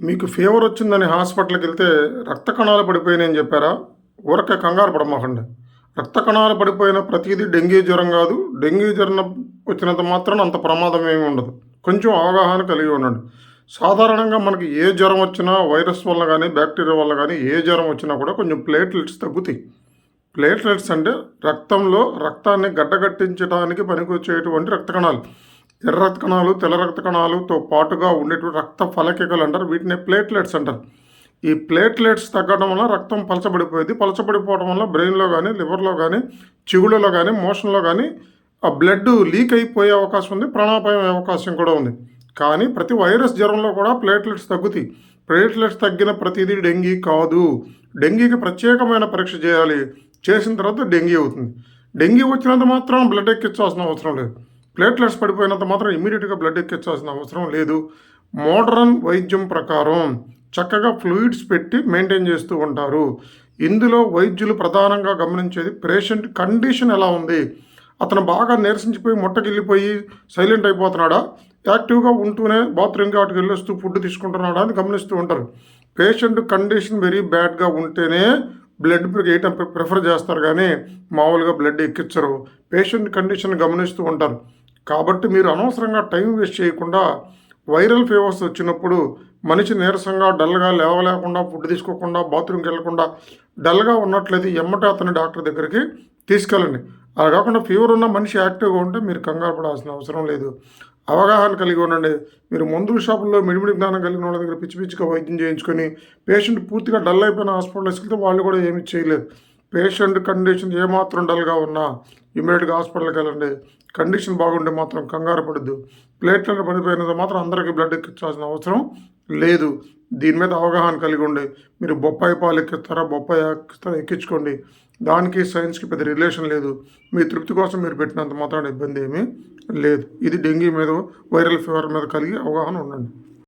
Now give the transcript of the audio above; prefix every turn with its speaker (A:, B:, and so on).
A: మీకు ఫీవర్ వచ్చిందని హాస్పిటల్కి వెళ్తే రక్త కణాలు పడిపోయినాయని చెప్పారా? ఊరక కంగారు పడమాకండి. రక్త కణాలు పడిపోయిన ప్రతిదీ డెంగ్యూ జ్వరం కాదు. డెంగ్యూ జ్వరం వచ్చినంత మాత్రం అంత ప్రమాదం ఏమి ఉండదు. కొంచెం అవగాహన కలిగి ఉండండి. సాధారణంగా మనకి ఏ జ్వరం వచ్చినా వైరస్ వల్ల కానీ బ్యాక్టీరియా వల్ల కానీ ఏ జ్వరం వచ్చినా కూడా కొంచెం ప్లేట్లెట్స్ తగ్గుతాయి. ప్లేట్లెట్స్ అంటే రక్తంలో రక్తాన్ని గడ్డగట్టించడానికి పనికొచ్చేటువంటి రక్త కణాలు. ఎర్ర రక్త కణాలు తెల్ల రక్త కణాలతో పాటుగా ఉండేటువంటి రక్త ఫలకికలు అంటారు. వీటిని ప్లేట్లెట్స్ అంటారు. ఈ ప్లేట్లెట్స్ తగ్గడం వల్ల రక్తం పలచబడిపోయింది. పలచబడిపోవడం వల్ల బ్రెయిన్లో కానీ లివర్లో కానీ చిగుళ్ళలో కానీ మోషన్లో కానీ ఆ బ్లడ్ లీక్ అయిపోయే అవకాశం ఉంది. ప్రాణాపాయం అయ్యే అవకాశం కూడా ఉంది. కానీ ప్రతి వైరస్ జ్వరంలో కూడా ప్లేట్లెట్స్ తగ్గుతాయి. ప్లేట్లెట్స్ తగ్గిన ప్రతిదీ డెంగీ కాదు. డెంగీకి ప్రత్యేకమైన పరీక్ష చేయాలి. చేసిన తర్వాత డెంగీ అవుతుంది. డెంగీ వచ్చినంత మాత్రం బ్లడ్ ఎక్కించాల్సిన అవసరం లేదు. ప్లేట్లెట్స్ పడిపోయినంత మాత్రం ఇమీడియట్గా బ్లడ్ ఎక్కించాల్సిన అవసరం లేదు. మోడర్న్ వైద్యం ప్రకారం చక్కగా ఫ్లూయిడ్స్ పెట్టి మెయింటైన్ చేస్తూ ఉంటారు. ఇందులో వైద్యులు ప్రధానంగా గమనించేది పేషెంట్ కండిషన్ ఎలా ఉంది? అతను బాగా నీరసించిపోయి మొట్టకెళ్ళిపోయి సైలెంట్ అయిపోతున్నాడా? యాక్టివ్గా ఉంటూనే బాత్రూమ్కి వాటికి వెళ్ళొస్తూ ఫుడ్ తీసుకుంటున్నాడా అని గమనిస్తూ ఉంటారు. పేషెంట్ కండిషన్ వెరీ బ్యాడ్గా ఉంటేనే బ్లడ్ వేయటం ప్రిఫర్ చేస్తారు కానీ మామూలుగా బ్లడ్ ఎక్కించరు. పేషెంట్ కండిషన్ గమనిస్తూ ఉంటారు. కాబట్టి మీరు అనవసరంగా టైం వేస్ట్ చేయకుండా వైరల్ ఫీవర్స్ వచ్చినప్పుడు మనిషి నీరసంగా డల్గా లేవలేకుండా ఫుడ్ తీసుకోకుండా బాత్రూమ్కి వెళ్ళకుండా డల్గా ఉన్నట్లయితే ఎమ్మటే అతని డాక్టర్ దగ్గరికి తీసుకెళ్ళండి. అలా కాకుండా ఫీవర్ ఉన్న మనిషి యాక్టివ్గా ఉంటే మీరు కంగారు పడాల్సిన అవసరం లేదు. అవగాహన కలిగి ఉండండి. మీరు మందుల షాపుల్లో మిడిమిడి జ్ఞానం కలిగిన వాళ్ళ దగ్గర పిచ్చి పిచ్చిగా వైద్యం చేయించుకొని పేషెంట్ పూర్తిగా డల్ అయిపోయిన హాస్పిటల్స్కి వెళ్తే వాళ్ళు కూడా ఏమీ చేయలేదు పేషెంట్ కండిషన్ ఏమాత్రం డల్గా ఉన్నా ఇమీడియట్గా హాస్పిటల్కి వెళ్ళండి. కండిషన్ బాగుంటే మాత్రం కంగారు పడద్దు. ప్లేట్లను పడిపోయినంత మాత్రం అందరికీ బ్లడ్ ఎక్కించాల్సిన అవసరం లేదు. దీని మీద అవగాహన కలిగి ఉండి మీరు బొప్పాయి పాలు ఎక్కిస్తారా బొప్పాయి ఎక్కిస్తారా ఎక్కించుకోండి. దానికి సైన్స్కి పెద్ద రిలేషన్ లేదు. మీ తృప్తి కోసం మీరు పెట్టినంత మాత్రం ఇబ్బంది ఏమీ లేదు. ఇది డెంగీ మీద వైరల్ ఫీవర్ మీద కలిగి అవగాహన ఉండండి.